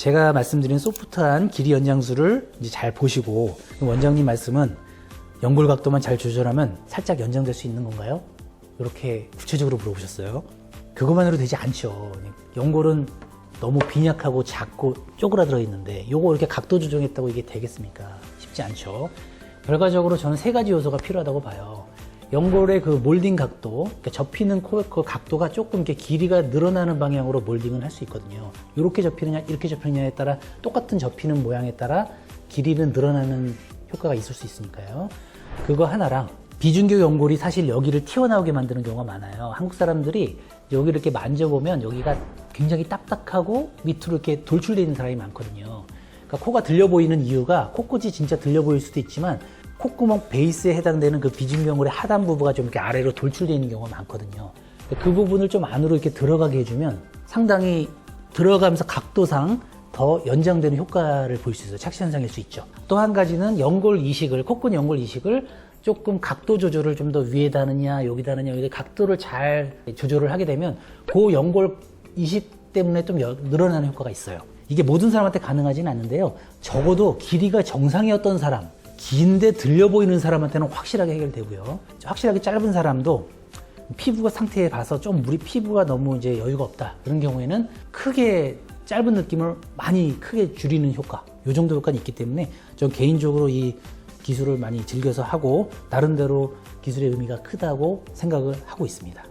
제가 말씀드린 소프트한 길이 연장술을 이제 잘 보시고 원장님 말씀은 연골 각도만 잘 조절하면 살짝 연장될 수 있는 건가요? 이렇게 구체적으로 물어보셨어요. 그것만으로 되지 않죠. 연골은 너무 빈약하고 작고 쪼그라들어 있는데 요거 이렇게 각도 조정했다고 이게 되겠습니까? 쉽지 않죠. 결과적으로 저는 세 가지 요소가 필요하다고 봐요. 연골의 그 몰딩 각도, 그러니까 접히는 코, 그 각도가 조금 이렇게 길이가 늘어나는 방향으로 몰딩을 할 수 있거든요. 이렇게 접히느냐, 이렇게 접히느냐에 따라 똑같은 접히는 모양에 따라 길이는 늘어나는 효과가 있을 수 있으니까요. 그거 하나랑 비중교 연골이 사실 여기를 튀어나오게 만드는 경우가 많아요. 한국 사람들이 여기를 이렇게 만져보면 여기가 굉장히 딱딱하고 밑으로 이렇게 돌출되어 있는 사람이 많거든요. 그러니까 코가 들려 보이는 이유가 코끝이 진짜 들려 보일 수도 있지만 콧구멍 베이스에 해당되는 그 비중경골의 하단 부부가 좀 이렇게 아래로 돌출되어 있는 경우가 많거든요. 그 부분을 좀 안으로 이렇게 들어가게 해주면 상당히 들어가면서 각도상 더 연장되는 효과를 볼 수 있어요. 착시 현상일 수 있죠. 또 한 가지는 연골 이식을, 콧근 연골 이식을 조금 각도 조절을 좀 더 위에다 하느냐, 여기다 하느냐, 여기 각도를 잘 조절을 하게 되면 그 연골 이식 때문에 좀 여- 늘어나는 효과가 있어요. 이게 모든 사람한테 가능하지는 않는데요. 적어도 길이가 정상이었던 사람, 긴데 들려 보이는 사람한테는 확실하게 해결되고요. 확실하게 짧은 사람도 피부가 상태에 봐서 좀 우리 피부가 너무 이제 여유가 없다. 그런 경우에는 크게 짧은 느낌을 많이 크게 줄이는 효과. 요 정도 효과는 있기 때문에 전 개인적으로 이 기술을 많이 즐겨서 하고 나름대로 기술의 의미가 크다고 생각을 하고 있습니다.